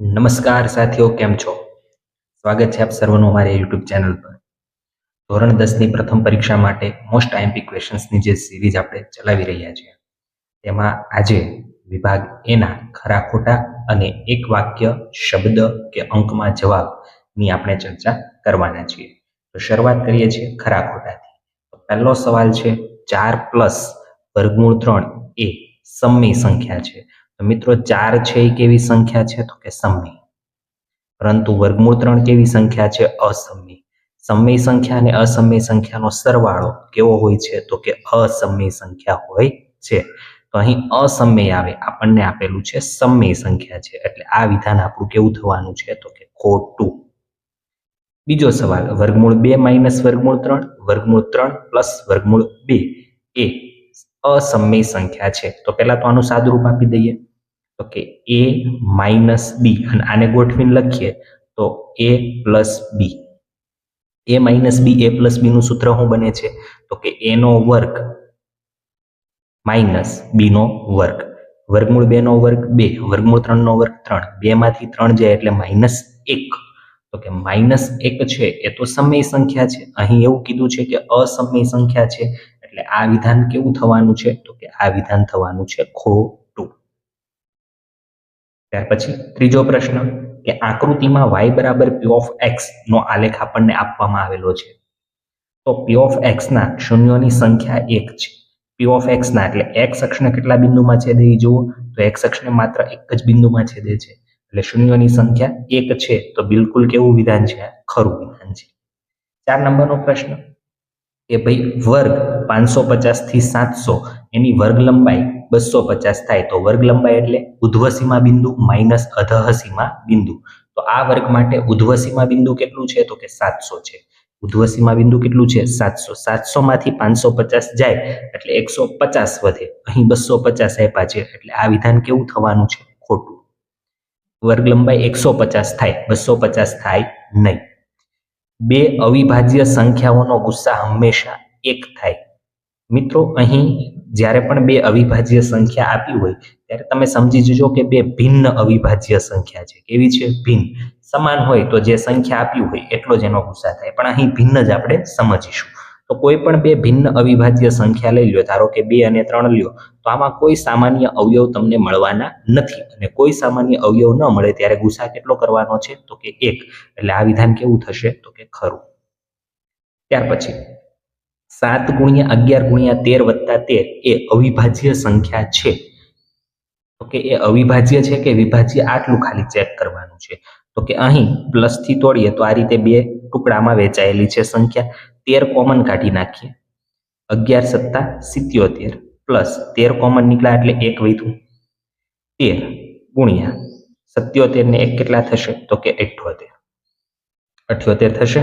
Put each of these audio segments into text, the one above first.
નમસ્કાર સાથીઓ, કેમ છો? સ્વાગત છે આપ સર્વનું અમારી યુટ્યુબ ચેનલ પર. ધોરણ દસની પ્રથમ પરીક્ષા માટે મોસ્ટ આઈએમપી ક્વેશ્ચન્સની જે સિરીઝ આપણે ચલાવી રહ્યા છીએ, તેમાં આજે વિભાગ એના ખરા ખોટા અને એક વાક્ય, શબ્દ કે અંકમાં જવાબની આપણે ચર્ચા કરવાના છીએ. તો શરૂઆત કરીએ છીએ ખરા ખોટાથી. પહેલો સવાલ છે, ચાર પ્લસ વર્ગમૂળ ત્રણ એ સમય સંખ્યા છે. મિત્રો ચાર છે એ કેવી સંખ્યા છે? તો કે સમય પરંતુ વર્ગમૂળ ત્રણ કેવી સંખ્યા છે? અસમય સમય સંખ્યા અને અસમય સંખ્યાનો સરવાળો કેવો હોય છે? તો કે અસમય સંખ્યા હોય છે. તો અહીં અસમય આવે. આપણને આપેલું છે સમય સંખ્યા છે. એટલે આ વિધાન આપણું કેવું થવાનું છે? તો કે ખોટું. બીજો સવાલ. વર્ગમૂળ બે માઇનસ વર્ગમૂળ ત્રણ વર્ગમૂળ ત્રણ પ્લસ વર્ગમૂળ બે એ અસમય સંખ્યા છે. તો પહેલા તો આનું સાદુરૂપ આપી દઈએ. તો કે એ માઇનસ બી અને આને ગોઠવીને લખીએ તો A plus B A minus B A plus B નું સૂત્ર શું બને છે? તો કે એનો વર્ગ માઇનસ બી નો વર્ગ. વર્ગમૂળ બે નો વર્ગ બે, વર્ગમૂળ ત્રણ નો વર્ગ ત્રણ. બે માંથી ત્રણ જાય એટલે માઇનસ એક. તો કે માઇનસ એક છે એ તો સમય સંખ્યા છે. અહીં એવું કીધું છે કે અસમય સંખ્યા છે. એટલે આ વિધાન કેવું થવાનું છે? તો કે આ વિધાન થવાનું છે ખોટું ત્યાર પછી ત્રીજો પ્રશ્ન કે આકૃતિમાં વાય બરાબર પી ઓફ એક્સ નો આલેખ આપણને આપવામાં આવેલો છે. તો પી ઓફ એક્સના શૂન્યોની સંખ્યા એક છે. પી ઓફ એક્સના એટલે એક્સ અક્ષને કેટલા બિંદુમાં છેદે એ જુઓ. તો એક્સ અક્ષને માત્ર એક જ બિંદુમાં છેદે છે. એટલે શૂન્યોની સંખ્યા એક છે તો બિલકુલ કેવું વિધાન છે? ખરું વિધાન છે. ચાર નંબરનો પ્રશ્ન કે ભાઈ વર્ગ પાંચસો પચાસથી સાતસો, એની વર્ગ લંબાઈ બસો પચાસ થાય તો વર્ગ લંબાઈ એટલે ઉધ્વસીમા બિંદુ માઇનસ અધહસીમા બિંદુ. તો આ વર્ગ માટે ઉધ્વસીમા બિંદુ કેટલું છે? તો કે સાતસો છે. ઉધ્વસીમા બિંદુ કેટલું છે? સાતસો. સાતસો માંથી પાંચસો પચાસ જાય એટલે એકસો પચાસ વધે. અહીં બસો પચાસ આપ્યા છે એટલે આ વિધાન કેવું થવાનું છે? ખોટું. વર્ગ લંબાઈ એકસો પચાસ થાય. બસો પચાસ થાય નહીં. બે અવિભાજ્ય સંખ્યાઓનો ગુસ્સા હંમેશા એક થાય. મિત્રો, અહીં જ્યારે પણ બે અવિભાજ્ય સંખ્યા આપી હોય, ત્યારે તમે સમજી જજો કે બે ભિન્ન અવિભાજ્ય સંખ્યા છે. કેવી છે? ભિન્ન. સમાન હોય તો જે સંખ્યા આપી હોય, એટલો જ એનો ગુસ્સા થાય. પણ અહીં ભિન્ન જ આપણે સમજીશું. તો કોઈ પણ બે ભિન્ન અવિભાજ્ય સંખ્યા લઈ લ્યો, ધારો કે બે અને ત્રણ લ્યો, તો આમાં કોઈ સામાન્ય અવયવ તમને મળવાના નથી. અને કોઈ સામાન્ય અવયવ ન મળે, ત્યારે ગુસ્સા કેટલો કરવાનો છે? તો કે એક. એટલે આ વિધાન કેવું થશે? તો કે ખરું. ત્યાર પછી સાત ગુણ્યા અગિયાર ગુણ્યા તેર વત્તા તેર એ અવિભાજ્ય સંખ્યા છે. તો કે એ અવિભાજ્ય છે કે વિભાજ્ય આટલું ખાલી ચેક કરવાનું છે? તો કે અહીં પ્લસથી તોડીએ તો આ રીતે બે ટુકડામાં વેચાયેલી છે સંખ્યા. તેર કોમન કાઢી નાખીએ. અગિયાર સત્તા સિત્યોતેર પ્લસ તેર કોમન નીકળ્યા એટલે એક વધ્યું. તેર ગુણ્યા સત્યોતેર ને એક કેટલા થશે? તો કે અઠ્યોતેર. અઠ્યોતેર થશે.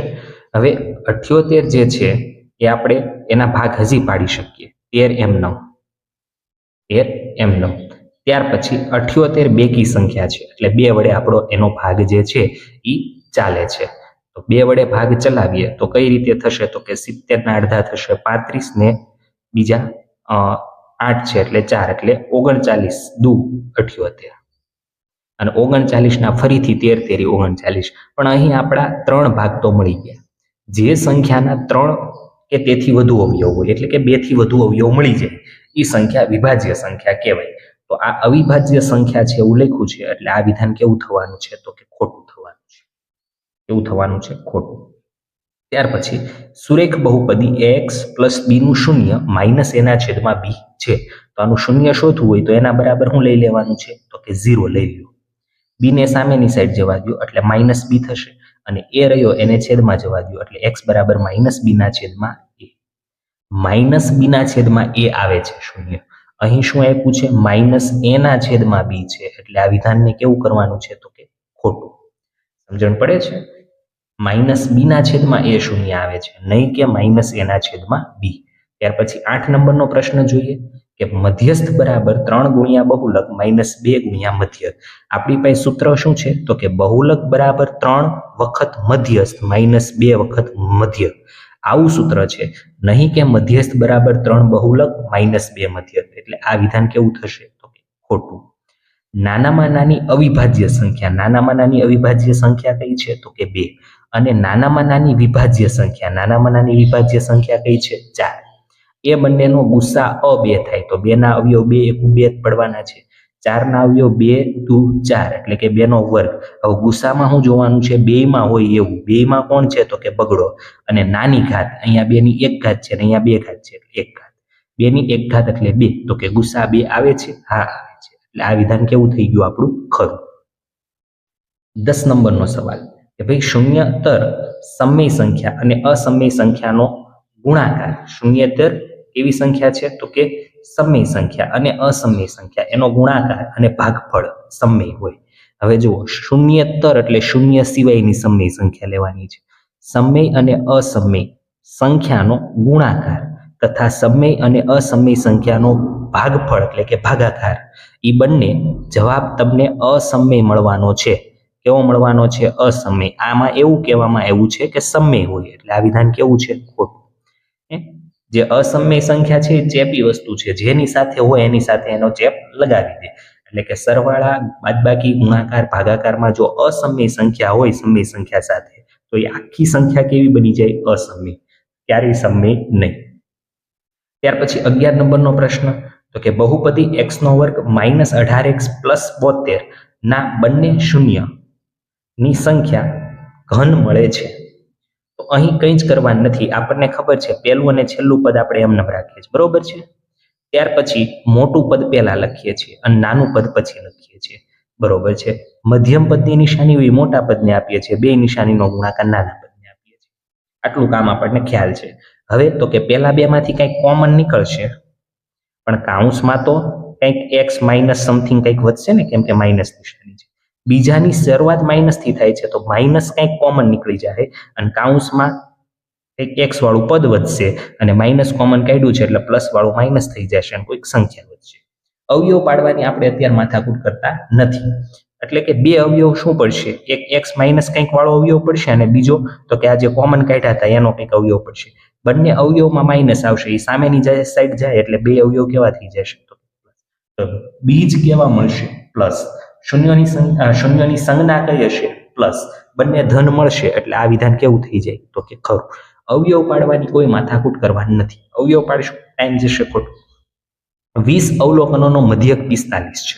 હવે અઠ્યોતેર જે છે એ આપણે એના ભાગ હજી પાડી શકીએ. તેર એમ નવ. તેર એમ નવ. ત્યાર પછી અઠ્યોતેર બેકી સંખ્યા છે. એટલે બે વડે આપણો એનો ભાગ જે છે એ ચાલે છે. તો બે વડે ભાગ ચલાવીએ, તો કઈ રીતે થશે? તો કે સિત્તેર ના અડધા થશે, પાંત્રીસ ને બીજા આઠ છે, એટલે ચાર, એટલે ઓગણચાલીસ દુ અઠ્યોતેર. અને ઓગણચાલીસ ના ફરીથી તેર, તેરી ઓગણચાલીસ. પણ અહીં આપણા ત્રણ ભાગ તો મળી ગયા. જે સંખ્યાના ત્રણ કે તેથી વધુ અવયવ હોય, એટલે કે બેથી વધુ અવયવ મળી જાય. એ સંખ્યા વિભાજ્ય સંખ્યા કહેવાય. તો આ અવિભાજ્ય સંખ્યા છે એવું લખ્યું છે, એટલે આ વિધાન કેવું થવાનું છે? તો કે ખોટું થવાનું છે. કેવું થવાનું છે? ખોટું. ત્યાર પછી, સુરેખ બહુપદી એક્સ પ્લસ બી નું શૂન્ય માઇનસ એના છેદમાં બી છે. તો આનું શૂન્ય શોધવું હોય તો એના બરાબર હું લઈ લેવાનું છે? તો કે ઝીરો લઈ લ્યો. બી ને સામેની સાઈડ જવા દો એટલે માઇનસ બી થશે. અને એ રહ્યો એને છેદમાં જવા દો એટલે એક્સ બરાબર માઇનસ બી ના છેદમાં માઇનસ બી ના છેદમાં એ આવે છે શૂન્ય. અહીં શું આપ્યું છે? માઇનસ એ ના છેદમાં બી છે. એટલે આ વિધાનને કેવું કરવાનું છે? તો કે ખોટું. સમજણ પડે છે? માઇનસ બી ના છેદમાં એ શૂન્ય આવે છે. નહીં કે માઇનસ એ ના છેદમાં બી. ત્યાર પછી આઠ નંબરનો પ્રશ્ન જોઈએ કે મધ્યસ્થ બરાબર ત્રણ ગુણ્યા બહુલક માઇનસ બે ગુણ્યા મધ્ય. આપણી પાસે સૂત્ર શું છે? તો કે બહુલક બરાબર ત્રણ વખત મધ્યસ્થ માઇનસ બે વખત મધ્ય. આવું સૂત્ર છે. નહીં કે મધ્યસ્થ બરાબર ત્રણ બહુલક માઇનસ બે મધ્યસ્થ. એટલે આ વિધાન કેવું થશે? તો ખોટું. નાનામાં નાની અવિભાજ્ય સંખ્યા. નાનામાં નાની અવિભાજ્ય સંખ્યા કઈ છે? તો કે બે. અને નાનામાં નાની વિભાજ્ય સંખ્યા. નાનામાં નાની વિભાજ્ય સંખ્યા કઈ છે? ચાર. એ બંનેનો ગુસ્સા અ બે થાય. તો બેના અવયવ બે એકુ બે જ પડવાના છે. ચારના આવ્યો, બે ટુ ચાર. એટલે કે બેનો વર્ગ. હવે ગુસ્સામાં શું જોવાનું છે, બેયમાં હોય એવું. બેયમાં કોણ છે? તો કે બગડો. અને નાની ઘાત. અહીંયા બેની એક ઘાત છે અને અહીંયા બે ઘાત છે. એટલે એક ઘાત. બેની એક ઘાત એટલે બે. તો કે ગુસ્સા બે આવે છે? હા, આવે છે. એટલે આ વિધાન કેવું થઈ ગયું આપણું? ખરું. દસ નંબરનો સવાલ. કે ભાઈ શૂન્યતર સમય સંખ્યા અને અસમય સંખ્યાનો ગુણાકાર. શૂન્યતર કેવી સંખ્યા છે? તો કે સમય સંખ્યા અને અસમય સંખ્યા. એનો ગુણાકાર અને ભાગફળ સમય હોય. હવે જુઓ શૂન્યતર એટલે શૂન્ય સિવાયની સમય સંખ્યા લેવાની છે. સમય અને અસમય સંખ્યાનો ગુણાકાર તથા સમય અને અસમય સંખ્યાનો ભાગફળ એટલે કે ભાગાકાર એ બંને જવાબ તમને અસમય મળવાનો છે. કેવો મળવાનો છે? અસમય આમાં એવું કહેવામાં આવ્યું છે કે સમય હોય. એટલે આ વિધાન કેવું છે? ખોટું? જે અસમય સંખ્યા છે ચેપી વસ્તુ છે. જેની સાથે હોય એની સાથે એનો ચેપ લગાવી દે. એટલે કે સરવાળા, બાદબાકી, ગુણાકાર, ભાગાકારમાં જો અસમય સંખ્યા હોય, સમય સંખ્યા સાથે, તો એ આખી સંખ્યા કેવી બની જાય? અસમય. ક્યારેય સમય નહીં. ત્યાર પછી અગિયાર નંબરનો પ્રશ્ન, તો કે બહુપદી એક્સ નો વર્ગ માઇનસ અઢાર એક્સ પ્લસ બોતેર ના બંને શૂન્યની સંખ્યા ઘન મળે છે. અહીં કંઈ જ કરવાનું નથી. આપણને ખબર છે, પહેલું અને છેલ્લું પદ આપણે એમને રાખીએ છીએ. બરોબર છે? ત્યાર પછી મોટું પદ પહેલા લખીએ છીએ અને નાનું પદ પછી લખીએ છીએ. બરોબર છે? મધ્યમ પદની નિશાની હોય મોટા પદને આપીએ છીએ. બે નિશાનીનો ગુણાકાર નાના પદને આપીએ છીએ. આટલું કામ આપણને ખ્યાલ છે. હવે તો કે પહેલા બેમાંથી કંઈક કોમન નીકળશે. પણ કાઉન્સમાં તો કંઈક એક્સ માઇનસ સમથિંગ કંઈક વધશે ને? કેમ કે માઇનસ નિશાની છે. બીજાની શરૂઆત માઇનસથી થાય છે, તો માઇનસ કંઈક કોમન નીકળી જાય અને કાઉન્સમાં એક એક્સ વાળું પદ વધશે અને માઇનસ કોમન કાઢ્યું છે એટલે પ્લસ વાળું માઇનસ થઈ જશે અને કોઈક સંખ્યા વધશે. અવયવ પાડવાની આપણે અત્યારે માથાકૂટ કરતા નથી. એટલે કે બે અવયવ શું પડશે? એક એક્સ માઇનસ કંઈક વાળો અવયવ પડશે અને બીજો, તો કે આ જે કોમન કાઢ્યા હતા, એનો કંઈક અવયવ પડશે. બંને અવયવમાં માઇનસ આવશે. એ સામેની જાય સાઈડ જાય એટલે બે અવયવ કેવા થઈ જશે? તો બીજ કેવા મળશે? પ્લસ શૂન્યની શૂન્યની સંજ્ઞા કઈ હશે પ્લસ બંને ધન મળશે એટલે આ વિધાન કેવું થઈ જાય? તો કે ખરું. અવયવ પાડવાની કોઈ માથાકૂટ કરવાની નથી. અવયવ પાડશું ટાઈમ જશે ખોટું. વીસ અવલોકનોનો મધ્યક પિસ્તાલીસ છે.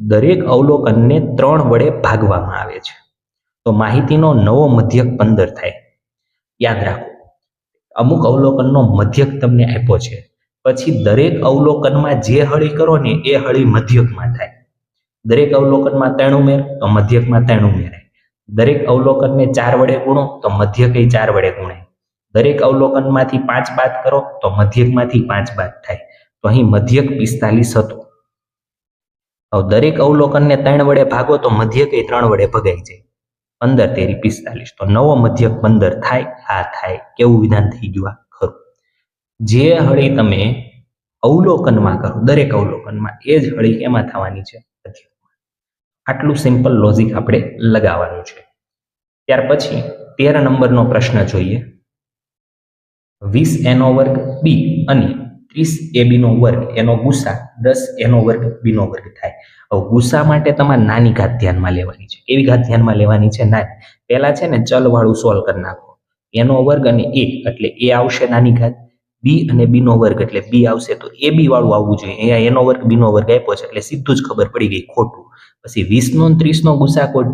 દરેક અવલોકનને ત્રણ વડે ભાગવામાં આવે છે. તો માહિતીનો નવો મધ્યક પંદર થાય. યાદ રાખો, અમુક અવલોકનનો મધ્યક તમને આપ્યો છે. પછી દરેક અવલોકનમાં જે હળી કરો ને એ હળી મધ્યકમાં થાય. દરેક અવલોકનમાં ત્રણ ઉમેર તો મધ્યકમાં ત્રણ ઉમેરાય દરેક અવલોકનને ચાર વડે ગુણો તો મધ્યક એ ચાર વડે ગુણાય દરેક અવલોકનમાંથી પાંચ બાદ કરો તો મધ્યકમાંથી પાંચ બાદ થાય. તો અહીં મધ્યક પિસ્તાલીસ હતું. હવે દરેક અવલોકનને ત્રણ વડે ભાગો તો મધ્યક એ ત્રણ વડે ભગાઈ જાય. પંદર તેરી પિસ્તાલીસ. તો નવો મધ્યક પંદર થાય. આ થાય. કેવું વિધાન થઈ ગયું આ? ખરું. જે હળી તમે અવલોકનમાં કરો, દરેક અવલોકનમાં, એ જ હળી એમાં થવાની છે? આટલું સિમ્પલ લોજિક આપણે લગાવવાનું છે. ત્યાર પછી તેર નંબરનો પ્રશ્ન જોઈએ. વીસ એનો વર્ગ બી અને ત્રીસ એ બીનો વર્ગ એનો ગુસા દસ એનો વર્ગ બીનો વર્ગ થાય. હવે ગુસા માટે તમારે નાની ઘાત ધ્યાનમાં લેવાની છે. કેવી ઘાત ધ્યાનમાં લેવાની છે? નાની. પહેલા છે ને ચલવાળું સોલ્વ કરી નાખો. એનો વર્ગ અને એ એટલે એ આવશે નાની ઘાત. બી અને બી નો વર્ગ એટલે બી આવશે તો એ બી વાળું આવવું જોઈએ. અહીંયા એનો વર્ગ, બીનો વર્ગ આપ્યો છે એટલે સીધું જ ખબર પડી ગઈ ખોટું. પછી વીસ નો ત્રીસ નો ગુસાકો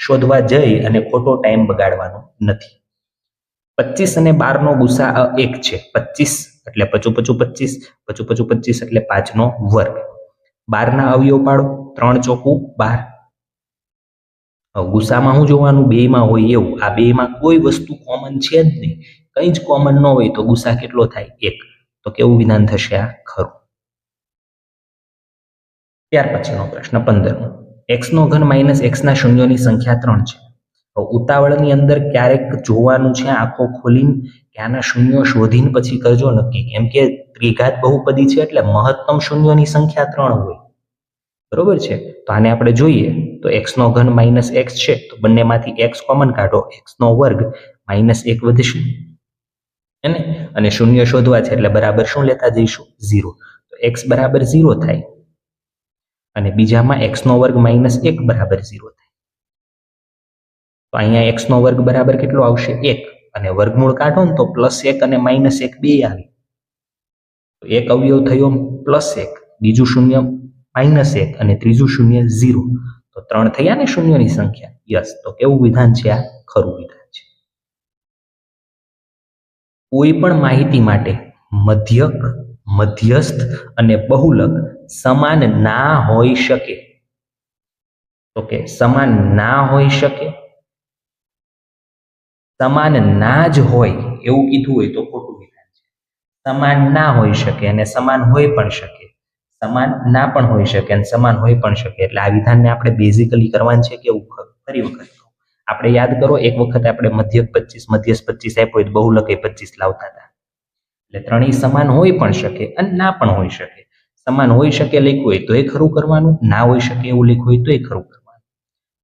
શોધવા જઈ અને ખોટો ટાઈમ બગાડવાનો નથી. પચીસ અને બાર નો ગુસા એક છે. પચીસ એટલે પચું પચું પચીસ, પચું પચું પચીસ એટલે પાંચ નો વર્ગ. બારના અવયવ પાડો, ત્રણ ચોકું, બાર. ગુસામાં હું જોવાનું બેયમાં હોય એવું. આ બેમાં કોઈ વસ્તુ કોમન છે જ નહીં. કંઈ જ કોમન ન હોય તો ગુસા કેટલો થાય? એક. તો કેવું વિધાન થશે આ? ખરું. ત્યાર પછીનો પ્રશ્ન પંદરમો. એક્સ નો ઘન માઇનસ એક્સના શૂન્યોની સંખ્યા ત્રણ છે. હવે ઉતાવળની અંદર ક્યારેક જોવાનું છે આંખો ખોલીને કે આના શૂન્યો શોધીને પછી કરજો નક્કી. કેમ કે ત્રિઘાત બહુપદી છે એટલે મહત્તમ શૂન્યોની સંખ્યા ત્રણ હોય. બરોબર છે? તો આને આપણે જોઈએ. તો એક્સ નો ઘન માઇનસ એક્સ છે. તો બંનેમાંથી એક્સ કોમન કાઢો. એક્સ નો વર્ગ માઇનસ એક વધશે. એને અને શૂન્ય શોધવા છે એટલે બરાબર શું લેતા જઈશું? ઝીરો. તો એક્સ બરાબર ઝીરો થાય અને બીજામાં એક્સનો વર્ગ માઇનસ એક બરાબર ઝીરો થાય. તો અહીંયા એક્સનો વર્ગ બરાબર કેટલો આવશે? એક. અને વર્ગમૂળ કાઢો ને તો પ્લસ એક અને માઇનસ એક બે આવી. તો એક અવયવ થયો પ્લસ એક. બીજું શૂન્ય માઇનસ એક અને ત્રીજું શૂન્ય ઝીરો. તો ત્રણ થયા ને શૂન્યની સંખ્યા? યસ. તો કેવું વિધાન છે આ? ખરું વિધાન. કોઈ પણ માહિતી માટે મધ્યક, મધ્યસ્થ અને બહુલક સમાન ના હોઈ શકે. તો કે સમાન ના હોઈ શકે. સમાન ના જ હોય એવું કીધું હોય તો ખોટું વિધાન છે. સમાન ના હોઈ શકે અને સમાન હોઈ પણ શકે. સમાન ના પણ હોઈ શકે અને સમાન હોઈ પણ શકે. એટલે આ વિધાનને આપણે બેઝિકલી કરવાનું છે કે એવું ફરી વખત. આપણે યાદ કરો, એક વખત આપણે મધ્યક પચીસ, મધ્યસ્થ પચીસ આપ્યો હોય તો બહુલક એ પચીસ લાવતા હતા. એટલે ત્રણેય સમાન હોઈ પણ શકે અને ના પણ હોઈ શકે. સમાન હોઈ શકે લખ્યું હોય તો એ ખરું કરવાનું, ના હોઈ શકે એવું લખ્યું હોય તો એ ખરું કરવાનું.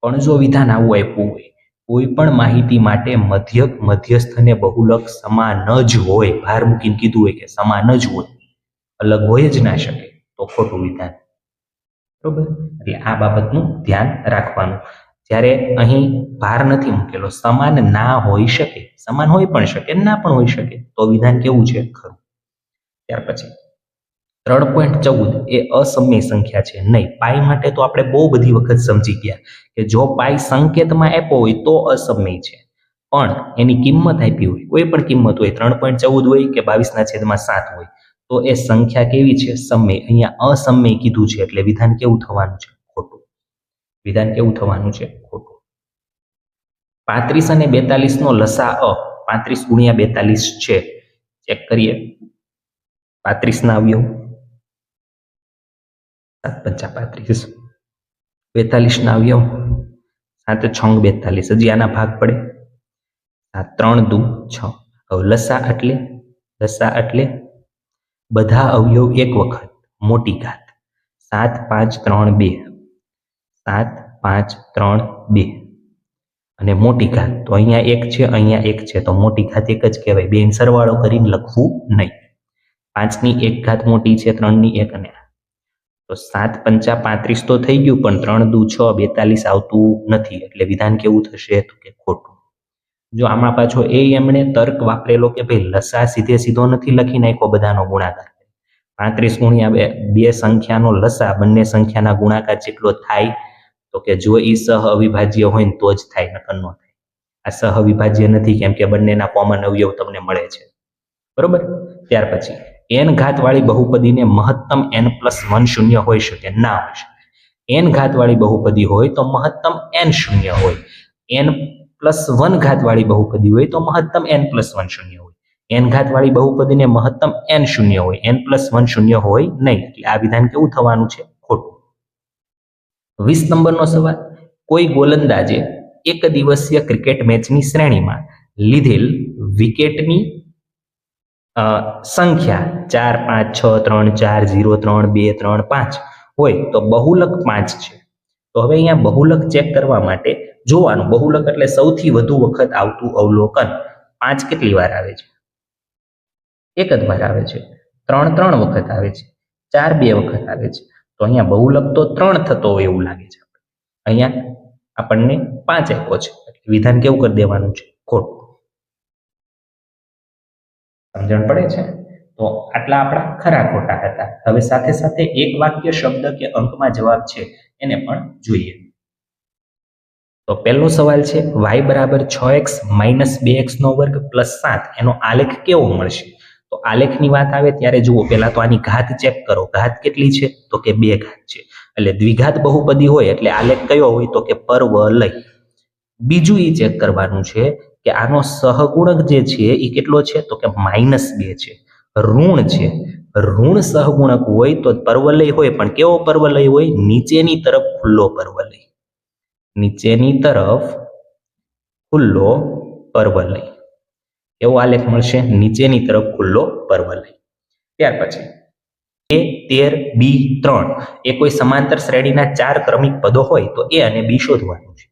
પણ જો વિધાન આવું આપ્યું હોય, કોઈ પણ માહિતી માટે મધ્યક, મધ્યસ્થ અને બહુલક સમાન જ હોય. ભાર મૂકીને કીધું હોય કે સમાન જ હોય. અલગ હોય જ ના શકે. તો ખોટું વિધાન. બરોબર? એટલે આ બાબતનું ધ્યાન રાખવાનું. જ્યારે અહીં ભાર નથી મૂકેલો. સમાન ના હોઈ શકે. સમાન હોઈ પણ શકે, ના પણ હોઈ શકે. તો વિધાન કેવું છે? ખરું. ત્યાર પછી, ત્રણ પોઈન્ટ ચૌદ એ અસમય સંખ્યા છે. નહીં, પાઈ માટે તો આપણે બહુ બધી વખત સમજી ગયા કે જો પાઈ સંકેતમાં આપ્યો હોય તો અસમય છે. પણ એની કિંમત આપી હોય, કોઈ પણ કિંમત હોય, ત્રણ પોઈન્ટ ચૌદ હોય કે બાવીસના છેદમાં સાત હોય, તો એ સંખ્યા કેવી છે? સમય. અહીંયા અસમય કીધું છે એટલે વિધાન કેવું થવાનું છે? વિધાન કેવું થવાનું છે, ખોટું. પાંત્રીસ અને બેતાલીસ નો લસા અ, પાંત્રીસ ગુણ્યા બેતાલીસ છે. ચેક કરીએ. પાંત્રીસ ના અવયવ. સાત પંચા પાંત્રીસ. બેતાલીસ ના અવયવ. સાત છંગ બેતાલીસ. હજી આના ભાગ પડે. સાત ત્રણ દુ છ. હવે લસા એટલે? લસા એટલે બધા અવયવ એક વખત, મોટી ઘાત. સાત પાંચ ત્રણ બે. સાત, પાંચ, ત્રણ, બે. અને મોટી ઘાત. તો અહીંયા એક છે, અહીંયા એક છે. તો મોટી ઘાત એક જ કહેવાય. બેન સરવાળો કરીને લખવું નહીં. પાંચની એક ઘાત મોટી છે, ત્રણની એક અને તો સાત પંચા પાંત્રીસ તો થઈ ગયું, પણ ત્રણ દુ છ બેતાલીસ આવતું નથી. એટલે વિધાન કેવું થશે? તો કે ખોટું. જો આમાં પાછો એ એમણે તર્ક વાપરેલો કે ભાઈ લસા સીધે સીધો નથી લખી નાખ્યો બધાનો ગુણાકાર. પાંત્રીસ ગુણ્યા બે સંખ્યાનો લસા, બંને સંખ્યાના ગુણાકાર જેટલો થાય તો કે જો એ સહ અવિભાજ્ય હોય ને તો જ થાય, નકર ન થાય. આ સહ અવિભાજ્ય નથી, કેમ કે બંનેના કોમન અવયવ તમને મળે છે. બરોબર? ત્યાર પછી એન ઘાત વાળી બહુપદીને મહત્તમ એન પ્લસ વન શૂન્ય હોઈ શકે, ના હોઈ શકે. એન ઘાત વાળી બહુપદી હોય તો મહત્તમ એન શૂન્ય હોય. એન પ્લસ વન ઘાત વાળી બહુપદી હોય તો મહત્તમ એન પ્લસ વન શૂન્ય હોય. એન ઘાત વાળી બહુપદીને મહત્તમ એન શૂન્ય હોય એન પ્લસ વન શૂન્ય હોય નહીં. એટલે આ વિધાન કેવું થવાનું છે? વીસ નંબરનો સવાલ, કોઈ ગોલંદાજે એક દિવસીય ક્રિકેટ મેચની શ્રેણીમાં લીધેલ વિકેટની સંખ્યા ચાર, પાંચ, છ, ત્રણ, ચાર, ઝીરો, ત્રણ, બે, ત્રણ, પાંચ હોય તો બહુલક પાંચ છે. તો હવે અહીંયા બહુલક ચેક કરવા માટે જોવાનું, બહુલક એટલે સૌથી વધુ વખત આવતું અવલોકન. પાંચ કેટલી વાર આવે છે? એક જ વાર આવે છે. ત્રણ ત્રણ વખત આવે છે. ચાર, બે વખત આવે છે. તો અહીંયા બહુલક તો ત્રણ થતો હોય એવું લાગે છે. અહીંયા આપણને પાંચ આપ્યો છે. વિધાન કેવું કરી દેવાનું છે? ખોટું. સમજણ પડે છે? તો આટલા આપણા ખરા ખોટા હતા. હવે સાથે સાથે એક વાક્ય શબ્દ કે અંકમાં જવાબ છે, એને પણ જોઈએ. તો પહેલો સવાલ છે વાય બરાબર છ એક્સ માઇનસ બે એક્સ નો વર્ગ પ્લસ સાત. એનો આલેખ કેવો મળશે? તો આલેખની વાત આવે ત્યારે જુઓ, પહેલા તો આની ઘાત ચેક કરો. ઘાત કેટલી છે? તો કે બે ઘાત છે. એટલે દ્વિઘાત બહુપદી હોય એટલે આલેખ કયો હોય? તો કે પરવલય. બીજું એ ચેક કરવાનું છે કે આનો સહગુણક જે છે એ કેટલો છે? તો કે માઇનસ બે છે. ઋણ છે. ઋણ સહગુણક હોય તો પર્વલય હોય, પણ કેવો પર્વલય હોય? નીચેની તરફ ખુલ્લો પર્વલય. નીચેની તરફ ખુલ્લો પરવલય. એવો આલેખ મળશે નીચેની તરફ ખુલ્લો પરવલય ત્યાર પછી, એ તેર બી ત્રણ. એ કોઈ સમાંતર શ્રેણીના ચાર ક્રમિક પદો હોય તો એ અને બી શોધવાનું છે.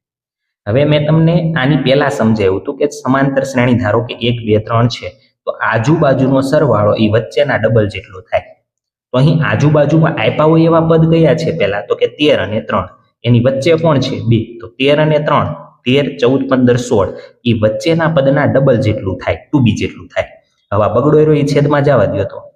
હવે મેં તમને આની પહેલા સમજાવ્યું હતું કે સમાંતર શ્રેણી ધારો કે એક, બે, ત્રણ છે, તો આજુબાજુનો સરવાળો એ વચ્ચેના ડબલ જેટલો થાય. તો અહીં આજુબાજુમાં આપ્યા હોય એવા પદ કયા છે પહેલા, તો કે તેર અને ત્રણ. એની વચ્ચે કોણ છે? બે. તો તેર અને ત્રણ તેર, ચૌદ, પંદર, સોળ. એ વચ્ચેના પદના ડબલ જેટલું થાય ટુ બી જેટલું થાય. હવે આ બગડો એ છેદમાં જવા દો તો.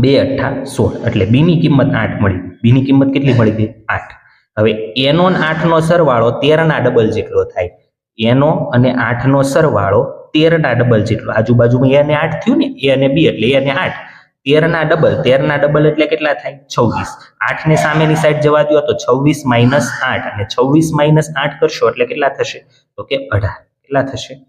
બે, અઠ્ઠા, સોળ. એટલે બી ની કિંમત આઠ મળી. બી ની કિંમત કેટલી મળી ગઈ? આઠ. હવે એનો ને આઠનો સરવાળો તેરના ડબલ જેટલો થાય. એનો અને આઠનો સરવાળો તેરના ડબલ જેટલો. આજુબાજુમાં એ અને આઠ થયું ને એ અને બી એટલે એ અને આઠ. તેરના ડબલ તેરના ડબલ એટલે કેટલા થાય? છવ્વીસ. આઠ ને સામેની સાઈડ જવા દો તો છવ્વીસ માઇનસ આઠ. અને છવ્વીસ માઇનસ આઠ કરશો એટલે કેટલા થશે? તો કે અઢાર. કેટલા થશે?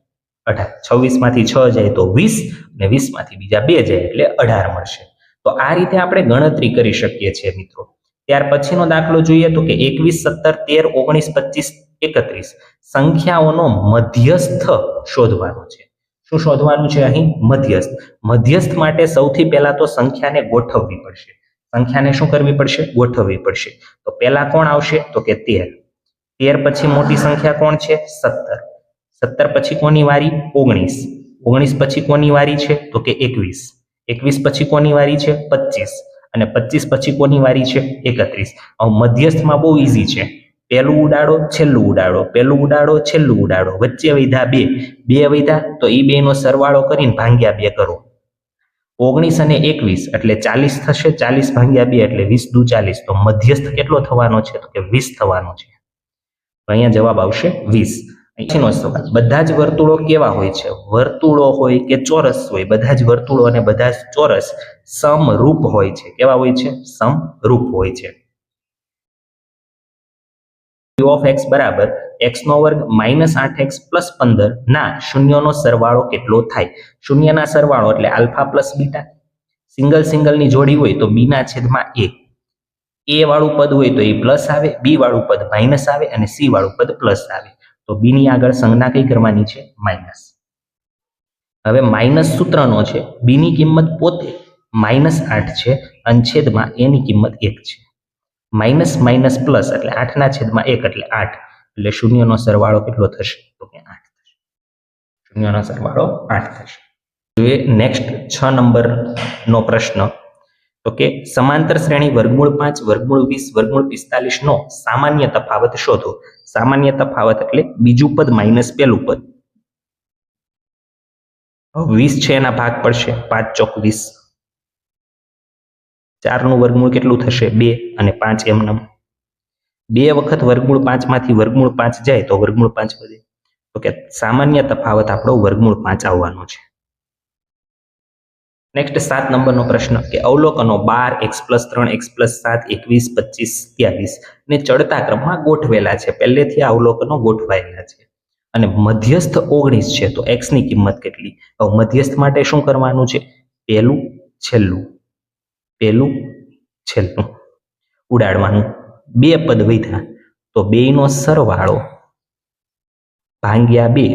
અઢાર. છવ્વીસમાંથી છ જાય તો વીસ અને વીસમાંથી બીજા બે જાય એટલે અઢાર મળશે. તો આ રીતે આપણે ગણતરી કરી શકીએ છીએ મિત્રો. ત્યાર પછીનો દાખલો જોઈએ તો કે એકવીસ, સત્તર, તેર, ઓગણીસ, પચીસ, એકત્રીસ. સંખ્યાઓનો મધ્યસ્થ શોધવાનો છે. શું શોધવાનું છે અહીં? મધ્યસ્થ. મધ્યસ્થ માટે સૌથી પહેલા તો સંખ્યાને ગોઠવવી પડશે. સંખ્યાને શું કરવી પડશે? ગોઠવવી પડશે. તો પહેલા કોણ આવશે? તો કે તેર. તેર પછી મોટી સંખ્યા કોણ છે? સત્તર. સત્તર પછી કોની વારી? ઓગણીસ. ઓગણીસ પછી કોની વારી છે? તો કે એકવીસ. એકવીસ પછી કોની વારી છે? પચીસ. અને પચીસ પછી કોની વારી છે? એકત્રીસ. મધ્યસ્થમાં બહુ ઈઝી છે. પહેલું ઉડાડો, છેલ્લું ઉડાડો પહેલું ઉડાડો, છેલ્લું ઉડાડો, વચ્ચે વૈધા બે બે વૈધા, તો એ બે નો સરવાળો કરીને ભાંગ્યા બે કરો. ઓગણીસ અને એકવીસ એટલે ચાલીસ થશે, ચાલીસ ભાંગ્યા બે એટલે વીસ દુ ચાલીસ, તો મધ્યસ્થ કેટલો થવાનો છે? તો કે વીસ થવાનો છે. અહીંયા જવાબ આવશે વીસ. અહીંનો સવાલ. બધા જ વર્તુળો કેવા હોય છે? વર્તુળો હોય કે ચોરસ હોય? બધા જ વર્તુળો અને બધા જ ચોરસ સમરૂપ હોય છે. કેવા હોય છે? સમરૂપ હોય છે. ઓફ એક્સ બરાબર એક્સ નો વર્ગ માઇનસ આઠ એક્સ પ્લસ પંદર ના શૂન્યનો સરવાળો કેટલો થાય? શૂન્યના સરવાળો એટલે આલ્ફા પ્લસ બીટા. સિંગલ સિંગલની જોડી હોય તો બીના છેદમાં એ એ વાળું પદ હોય તો એ પ્લસ આવે બી વાળું પદ માઇનસ આવે અને સી વાળું પદ પ્લસ આવે. તો બી ની આગળ સંજ્ઞા કઈ કરવાની છે? માઇનસ હવે માઇનસ સૂત્રનો છે બીની કિંમત પોતે માઇનસ આઠ છે, અને છેદમાં એની કિંમત એક છે. માઇનસ માઇનસ પ્લસ એટલે આઠના છેદમાં એક એટલે આઠ. એટલે શૂન્યનો સરવાળો કેટલો થશે? તો કે આઠ થશે. શૂન્યનો સરવાળો આઠ થશે. જોઈએ નેક્સ્ટ છ નંબરનો પ્રશ્ન. તો કે સમાંતર શ્રેણી વર્ગમૂળ પાંચ, વર્ગમૂળ વીસ, વર્ગમૂળ પિસ્તાલીસ નો સામાન્ય તફાવત શોધો. સામાન્ય તફાવત એટલે બીજું પદ માઇનસ પેલું પદ. વીસ છે એના ભાગ પડશે પાંચ ચોક વીસ. ચારનું વર્ગમૂળ કેટલું થશે? બે અને પાંચ એમનેમ બે વખત વર્ગમૂળ પાંચમાંથી વર્ગમૂળ પાંચ જાય તો વર્ગમૂળ પાંચ વધે. તો કે સામાન્ય તફાવત આપણો વર્ગમૂળ પાંચ આવવાનો છે. નેક્સ્ટ સાત નંબરનો પ્રશ્ન કે અવલોકનો બાર એક્સ પ્લસ ત્રણ એક્સ પ્લસ સાત એકવીસ પચીસ ત્યાવીસ ને ચડતા ક્રમમાં ગોઠવેલા છે. પહેલેથી આ અવલોકનો ગોઠવાયેલા છે. અને મધ્યસ્થ ઓગણીસ છે તો એક્સની કિંમત કેટલી? મધ્યસ્થ માટે શું કરવાનું છે? પહેલું છેલ્લું. પહેલું છેલ્લું ઉડાડવાનું. બે પદ વધ્યા તો બેયનો સરવાળો ભાંગ્યા બે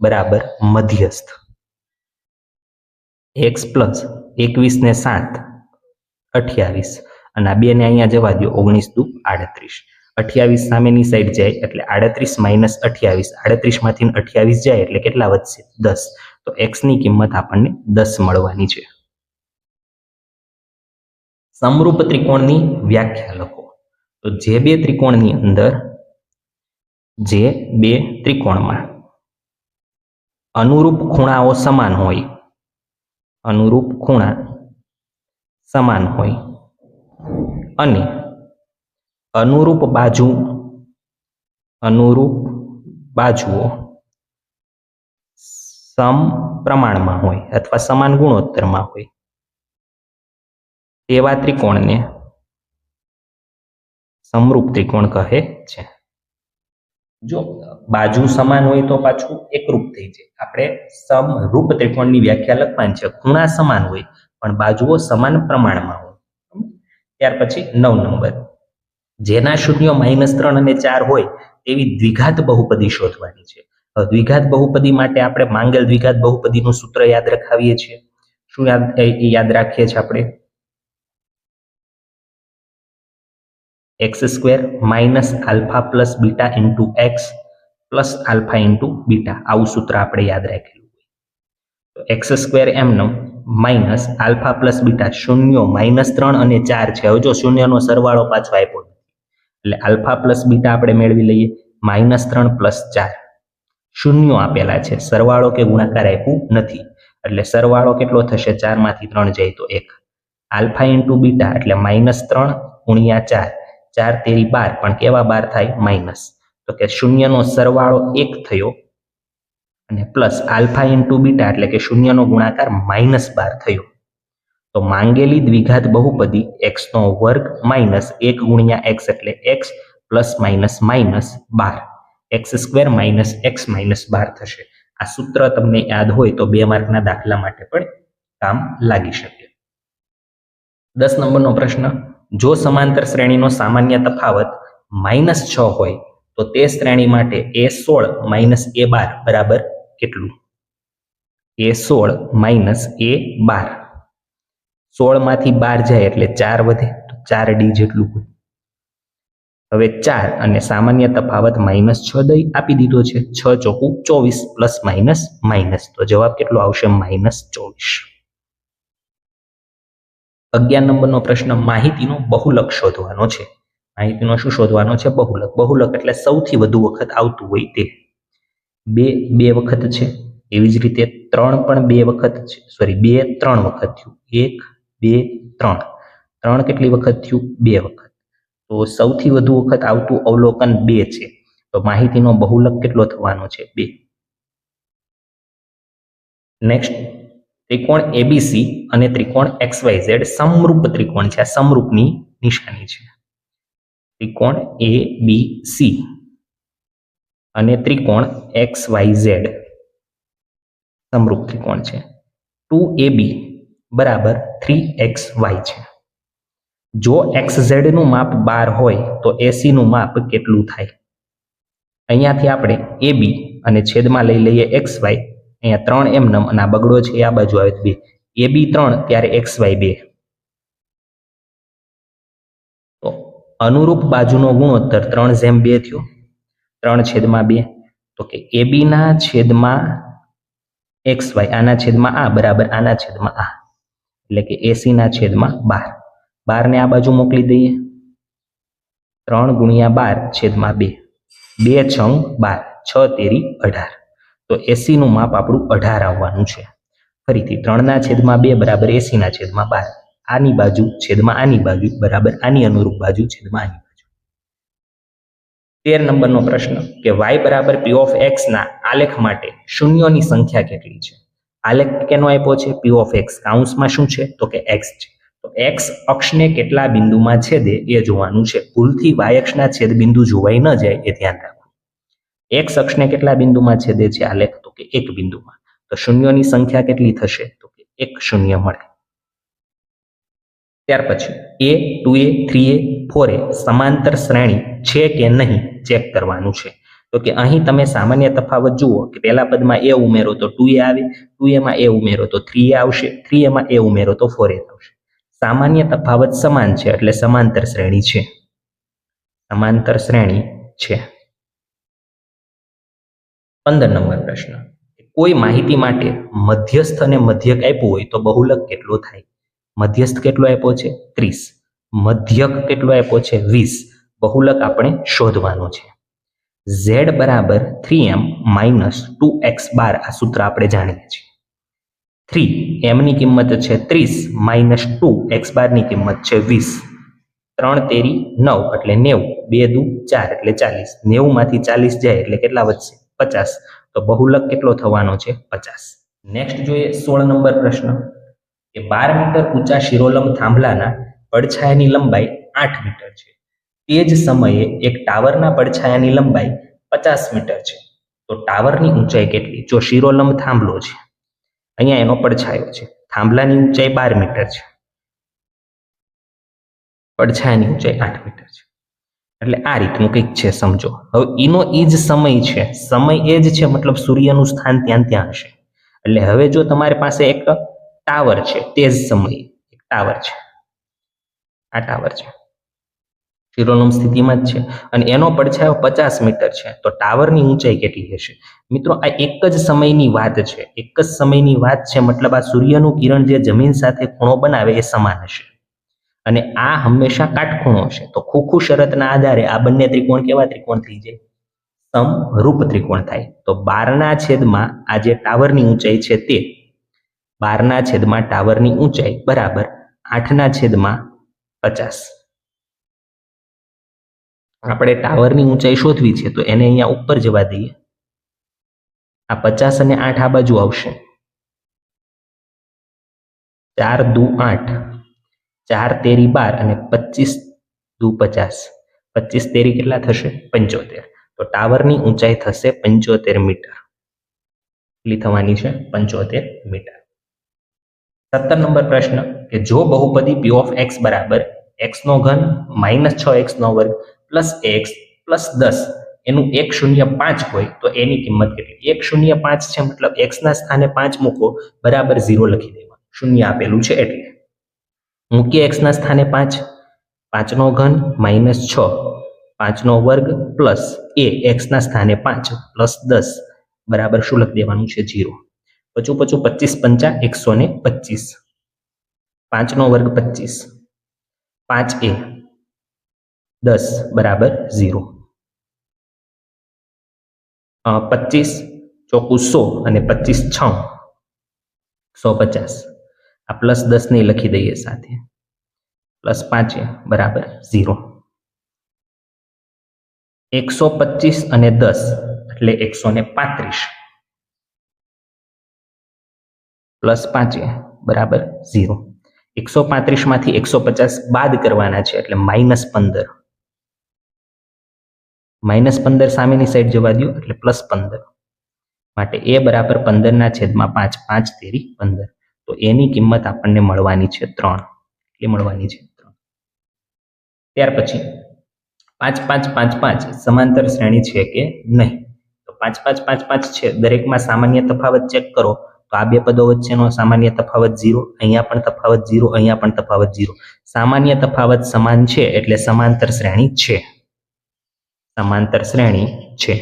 બરાબર મધ્યસ્થ. એક્સ પ્લસ એકવીસ ને સાત, અઠ્યાવીસ. અને આ બેને અહીંયા જવા દો ઓગણીસ દુ આડત્રીસ. અઠ્યાવીસ સામેની સાઈડ જાય એટલે આડત્રીસ માઇનસ અઠ્યાવીસ. આડત્રીસમાંથી અઠ્યાવીસ જાય એટલે કેટલા વધશે? દસ. તો એક્સની કિંમત આપણને દસ મળવાની છે. સમરૂપ ત્રિકોણની વ્યાખ્યા લખો. તો જે બે ત્રિકોણની અંદર, જે બે ત્રિકોણમાં અનુરૂપ ખૂણાઓ સમાન હોય, અનુરૂપ ખૂણા સમાન હોય અને અનુરૂપ બાજુ, અનુરૂપ બાજુઓ સમ પ્રમાણમાં હોય અથવા સમાન ગુણોત્તરમાં હોય તેવા ત્રિકોણને સમરૂપ ત્રિકોણ કહે છે. જો બાજુ સમાન હોય તો પાછું એકરૂપ થઈ જાય. આપણે સમરૂપ ત્રિકોણની વ્યાખ્યા લખવાની છે. ખૂણા સમાન હોય, પણ બાજુઓ સમાન પ્રમાણમાં હોય. ત્યાર પછી નવ નંબર. જેના શૂન્યો માઇનસ ત્રણ અને ચાર હોય, તેવી દ્વિઘાત બહુપદી શોધવાની છે. દ્વિઘાત બહુપદી માટે આપણે માંગેલ દ્વિઘાત બહુપદીનું સૂત્ર યાદ રખાવીએ છીએ. શું યાદ યાદ રાખીએ છીએ આપણે? X square minus alpha plus beta into X plus alpha into beta આવું સૂત્ર આપણે યાદ રાખેલું તો એક્સ સ્ક્વેર એમનો માઇનસ આલ્ફા પ્લસ બીટા શૂન્ય માઇનસ ત્રણ અને ચાર છે. હવે જો શૂન્યનો સરવાળો પાછો આપ્યો એટલે આલ્ફા પ્લસ બીટા આપણે મેળવી લઈએ. માઇનસ ત્રણ પ્લસ ચાર. શૂન્યો આપેલા છે. સરવાળો કે ગુણાકાર આપ્યું નથી. એટલે સરવાળો કેટલો થશે? ચારમાંથી ત્રણ જાય તો એક. આલ્ફા ઇન્ટુ બીટા એટલે માઇનસ ત્રણ ગુણ્યા ચાર. ચાર તેરી બાર, પણ કેવા બાર થાય? માઇનસ તો કે શૂન્યનો સરવાળો એક થયો અને પ્લસ આલ્ફા ઇન્ટુ બીટા એટલે કે શૂન્યનો ગુણાકાર માઇનસ બાર થયો. તો માંગેલી દ્વિઘાત બહુપદી એક્સ નો વર્ગ માઇનસ એક ગુણ્યા એક્સ એટલે એક્સ પ્લસ માઇનસ માઇનસ બાર. X square minus X minus બાર થશે. આ સૂત્ર તમને યાદ હોય તો બે માર્કના દાખલા માટે પણ કામ લાગી શકે. દસ નંબરનો પ્રશ્ન. જો સમાંતર શ્રેણીનો સામાન્ય તફાવત માઇનસ છ હોય, તો તે શ્રેણી માટે એ સોળ માઇનસ એ બાર બરાબર કેટલું? એ સોળ માઇનસ એ બાર. સોળમાંથી બાર જાય એટલે ચાર વધે, તો ચાર ડી જેટલું હોય. હવે ચાર અને સામાન્ય તફાવત માઇનસ છ દઈ આપી દીધો છે. છ ચોખ્ખું ચોવીસ પ્લસ માઇનસ માઇનસ. તો જવાબ કેટલો આવશે? માઇનસ ચોવીસ. અગિયાર નંબરનો પ્રશ્ન, માહિતીનો બહુલક શોધવાનો છે. માહિતીનો શું શોધવાનો છે? બહુલક. બહુલક એટલે સૌથી વધુ વખત આવતું હોય તે. બે બે વખત છે. એવી જ રીતે ત્રણ પણ બે વખત છે. સોરી બે, ત્રણ વખત થયું. એક, બે, ત્રણ. ત્રણ કેટલી વખત થયું? બે વખત. તો સૌથી વધુ વખત આવતું અવલોકન બે છે. તો માહિતીનો બહુલક કેટલો થવાનો છે? બે. નેક્સ્ટ ત્રિકોણ એબીસી અને ત્રિકોણ એક્સ વાય ઝેડ સમરૂપ ત્રિકોણ છે. આ સમરૂપની નિશાની છે. ત્રિકોણ એ બી સી અને ત્રિકોણ એક્સ વાય ઝેડ સમરૂપ ત્રિકોણ છે. ટુ એ બી બરાબર થ્રી એક્સ વાય છે. જો એક્સ ઝેડનું માપ બાર હોય તો એસીનું માપ કેટલું થાય? અહીંયાથી આપણે એ બી અને છેદમાં લઈ લઈએ એક્સ વાય અહીંયા ત્રણ એમ નમ અને આ બગડો છે, આ બાજુ આવે બે. એ બી ત્રણ, ત્યારે એક્સ વાય બે. તો અનુરૂપ બાજુનો ગુણોત્તર ત્રણ જેમ બે થયો. ત્રણ છેદમાં બે. તો કે એ બી ના છેદમાં એક્સ વાય, આના છેદમાં આ, બરાબર, આના છેદમાં આ. એટલે કે એસી ના છેદમાં બાર. બાર ને આ બાજુ મોકલી દઈએ. ત્રણ ગુણ્યા બાર છેદમાં બે. બે છંગ બાર, છ તેરી અઢાર. તો એસી નું માપ આપણું અઢાર આવવાનું છે. ફરીથી ત્રણના છેદમાં બે બરાબર એસીના છેદમાં બાર. આની બાજુ છેદમાં આની બાજુ બરાબર આની અનુરૂપ બાજુ છેદમાં આની બાજુ. તેર નંબરનો પ્રશ્ન કે વાય બરાબર પી ઓફ એક્સ ના આલેખ માટે શૂન્યોની સંખ્યા કેટલી છે? આલેખ કેનો આપ્યો છે? પી ઓફ એક્સ કાઉન્સમાં શું છે? તો કે એક્સ છે. તો એક્સ અક્ષને કેટલા બિંદુમાં છેદે એ જોવાનું છે. ભૂલથી વાય અક્ષના છેદ બિંદુ જોવાઈ ન જાય એ ધ્યાન રાખવું એક્સ અક્ષને કેટલા બિંદુમાં છેદે છે આલેખ તો કે એક બિંદુમાં. તો શૂન્યોની સંખ્યા કેટલી થશે? તો કે એક શૂન્ય મળે. ત્યાર પછી, A, two A, three A, four A સમાંતર શ્રેણી છે કે નહીં ચેક કરવાનું છે. તો કે અહીં તમે સામાન્ય તફાવત જુઓ કે પહેલા પદમાં એ ઉમેરો તો ટુ એ આવે, ટુ એમાં એ ઉમેરો તો થ્રી એ આવશે, થ્રી એમાં એ ઉમેરો તો ફોર એ આવશે. સામાન્ય તફાવત સમાન છે એટલે સમાંતર શ્રેણી છે. સમાંતર શ્રેણી છે. પંદર નંબર પ્રશ્ન. કોઈ માહિતી માટે મધ્યસ્થ અને મધ્યક આપ્યું હોય તો બહુલક કેટલો થાય? મધ્યસ્થ કેટલો આપ્યો છે? ત્રીસ. મધ્યક કેટલો આપ્યો છે? વીસ. બહુલક આપણે શોધવાનો છે. ઝેડ બરાબર three M minus two X બાર આ સૂત્ર આપણે જાણીએ છીએ. થ્રી એમની કિંમત છે ત્રીસ માઇનસ ટુ એક્સ બારની કિંમત છે વીસ. ત્રણ તેરી નવ એટલે નેવું. બે દુ ચાર એટલે ચાલીસ. નેવું માંથી ચાલીસ જાય એટલે કેટલા વધશે? પચાસ. તો બહુલક કેટલો થવાનો છે? પચાસ. નેક્સ્ટ જોઈએ સોળ નંબર પ્રશ્ન. કે બાર મીટર ઊંચા શિરોલમ થાંભલાના પડછાયાની લંબાઈ આઠ મીટર છે. તે જ સમયે એક ટાવરના પડછાયાની લંબાઈ પચાસ મીટર છે. તો ટાવરની ઊંચાઈ કેટલી? જો શિરોલમ થાંભલો છે. અહીંયા એનો પડછાયો છે. થાંભલાની ઊંચાઈ બાર મીટર છે. પડછાયાની ઊંચાઈ આઠ મીટર છે. એટલે આ રીતનું કંઈક છે, સમજો. હવે એનો એ જ સમય છે. સમય એ જ છે, મતલબ સૂર્યનું સ્થાન ત્યાં ત્યાં હશે. એટલે હવે જો તમારી પાસે એક ટાવર છે, તે જ સમયે. એક ટાવર છે. આ ટાવર છે. શિરોલોમ સ્થિતિમાં જ છે. અને એનો પડછાયો પચાસ મીટર છે. તો ટાવરની ઊંચાઈ કેટલી હશે? મિત્રો, આ એક જ સમયની વાત છે. એક જ સમયની વાત છે, મતલબ આ સૂર્યનું કિરણ જે જમીન સાથે ખૂણો બનાવે એ સમાન હશે. અને આ હંમેશા કાટખૂણો હશે. તો ખૂખું શરતના આધારે આ બંને ત્રિકોણ કેવા ત્રિકોણ થઈ જાય? સમરૂપ ત્રિકોણ થાય. તો બારના છેદમાં આ જે ટાવરની ઊંચાઈ છે તે બારના છેદમાં ટાવરની ઊંચાઈ બરાબર આઠના છેદમાં પચાસ. આપણે ટાવરની ઊંચાઈ શોધવી છે તો એને અહીંયા ઉપર જવા દઈએ. આ પચાસ અને આઠ આ બાજુ આવશે. ચાર દુ આઠ. ચાર તેરી બાર અને પચીસ દુ પચાસ. પચીસ તેરી કેટલા થશે? પંચોતેર. તો ટાવરની ઊંચાઈ થશે પંચોતેર મીટર. કેટલી થવાની છે? પંચોતેર મીટર. સત્તર નંબર પ્રશ્ન કે જો બહુપદી પી ઓફ એક્સ બરાબર એક્સ નો ઘન માઇનસ છ એક્સ નો વર્ગ પ્લસ એક્સ પ્લસ દસ એનું એક શૂન્ય પાંચ હોય તો એની કિંમત કેટલી? એક શૂન્ય પાંચ છે, મતલબ એક્સ ના સ્થાને પાંચ મૂકો, બરાબર ઝીરો લખી દેવા શૂન્ય આપેલું છે એટલે મૂકીએ એક્સના સ્થાને પાંચ. પાંચનો ઘન માઇનસ છ. પાંચનો વર્ગ પ્લસ એ એક્સના સ્થાને પાંચ પ્લસ દસ. બરાબર શું લખી દેવાનું છે? જીરો પચું પચું પચીસ પંચા એકસો ને પચીસ. પાંચનો વર્ગ પચીસ. પાંચ એ દસ. બરાબર, ઝીરો. પચીસ ચોકુસો અને પચીસ છ. સો પચાસ. આ પ્લસ દસ ને લખી દઈએ સાથે. પ્લસ પાંચે, બરાબર ઝીરો એકસો પચીસ અને દસ, એટલે એકસો ને પાંત્રીસ. પ્લસ પાંચે, બરાબર ઝીરો એકસો પાંત્રીસમાંથી એકસો પચાસ બાદ કરવાના છે, એટલે માઇનસ પંદર. માઇનસ પંદર સામેની સાઈડ જવા દો એટલે પ્લસ પંદર. માટે એ બરાબર પંદરના છેદમાં પાંચ પાંચ તેરી પંદર. તો એની કિંમત આપણને મળવાની છે ત્રણ. એ મળવાની છે ત્રણ. ત્યાર પછી પાંચ પાંચ પાંચ પાંચ સમાંતર શ્રેણી છે કે નહીં? તો પાંચ પાંચ પાંચ પાંચ છે. દરેકમાં સામાન્ય તફાવત ચેક કરો. તો આ બે પદો વચ્ચેનો સામાન્ય તફાવત ઝીરો અહીંયા પણ તફાવત ઝીરો અહીંયા પણ તફાવત ઝીરો સામાન્ય તફાવત સમાન છે એટલે સમાંતર શ્રેણી છે. સમાંતર શ્રેણી છે.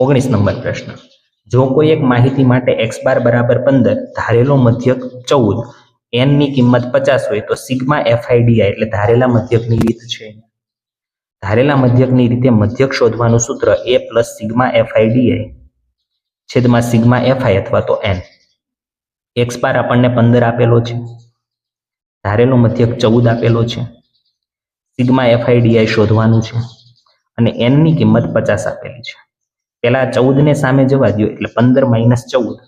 ઓગણીસ નંબર પ્રશ્ન. જો કોઈ એક માહિતી માટે એક્સ બાર બરાબર પંદર, ધારેલો મધ્યક ચૌદ એનની કિંમત પચાસ હોય તો સિગ્મા એફઆઈડીઆઈ એટલે ધારેલા મધ્યકની રીત છે. ધારેલા મધ્યકની રીતે મધ્યક શોધવાનું સૂત્ર A plus sigma F I D I છેદમાં સિગ્મા એફઆઈ અથવા તો એન એક્સ બાર આપણને પંદર આપેલો છે. ધારેલો મધ્યક ચૌદ આપેલો છે. સિગ્મા એફઆઈડીઆઈ શોધવાનું છે. અને એનની કિંમત પચાસ આપેલી છે. પેલા ચૌદ ને સામે જવા દો એટલે પંદર માઇનસ ચૌદ.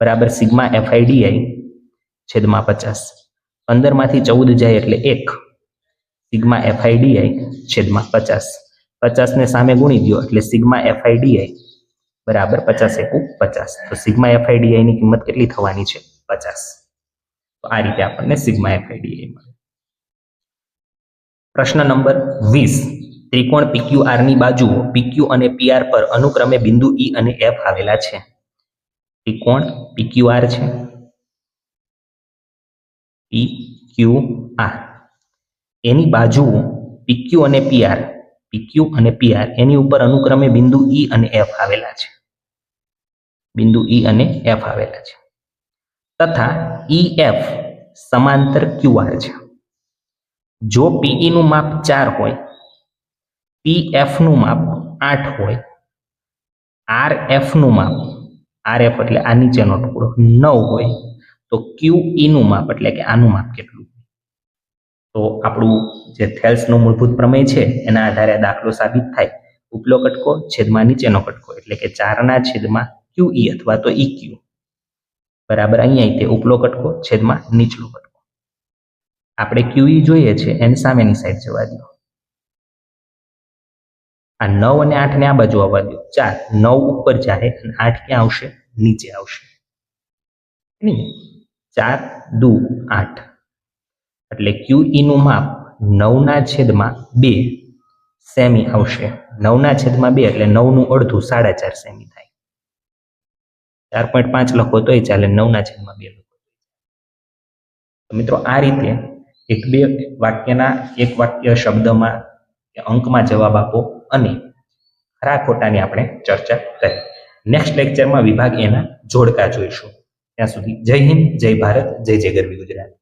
બરાબર સિગ્મા એફઆઈડીઆઈ છેદમાં પચાસ. પંદરમાંથી ચૌદ જાય એટલે એક. સિગ્મા એફઆઈડીઆઈ છેદમાં પચાસ. પચાસ ને સામે ગુણી દો એટલે સિગ્મા એફઆઈડીઆઈ બરાબર પચાસ એકુ પચાસ. તો સિગ્મા એફઆઈડીઆઈ ની કિંમત કેટલી થવાની છે? પચાસ. તો આ રીતે આપણને સિગ્મા એફઆઈડીઆઈ મળે. પ્રશ્ન નંબર વીસ. ત્રિકોણ PQR ની બાજુઓ પીક્યુ અને પીઆર પર અનુક્રમે બિંદુ ઈ અને એફ આવેલા છે. ત્રિકોણ પીક્યુઆર છે. PQR એની બાજુઓ પીક્યુ અને પીઆર પીક્યુ અને પીઆર એની ઉપર અનુક્રમે બિંદુ ઈ અને એફ આવેલા છે. બિંદુ ઈ અને એફ આવેલા છે. તથા ઈ એફ સમાંતર ક્યુઆર છે. જો પીઈ નું માપ ચાર હોય PF નું માપ આઠ હોય RF નું માપ RF એટલે આ નીચેનો ટુકડો, નવ હોય, તો QE નું માપ એટલે કે આનું માપ કેટલું તો આપણું જે થેલ્સનું મૂળભૂત પ્રમેય છે, એના આધારે દાખલો સાબિત થાય. ઉપલો કટકો છેદમાં નીચેનો કટકો, એટલે કે ચારના છેદમાં QE અથવા તો EQ બરાબર અહીંયા તે ઉપલો કટકો છેદમાં નીચલો કટકો. આપણે QE જોઈએ છે, એની સામેની સાઈડ જવા દો. આ નવ અને આઠ ને આ બાજુ આવવા દો. ચાર, નવ ઉપર જાય અને આઠ ક્યાં આવશે? નીચે આવશે. ચાર, દુ, આઠ. એટલે QE નું માપ નવના છેદમાં બે સેમી આવશે. નવના છેદમાં બે એટલે નવનું અડધું સાડા ચાર સેમી થાય. ચાર પોઈન્ટ પાંચ લખો તોય ચાલે, નવના છેદમાં બે લખો મિત્રો આ રીતે એક બે વાક્યના એક વાક્ય શબ્દમાં કે અંકમાં જવાબ આપો. અને ખરા ખોટાની આપણે ચર્ચા કરી. નેક્સ્ટ લેક્ચરમાં વિભાગ એના જોડકા જોઈશું. ત્યાં સુધી જય હિન્દ, જય ભારત, જય જય ગરવી ગુજરાત.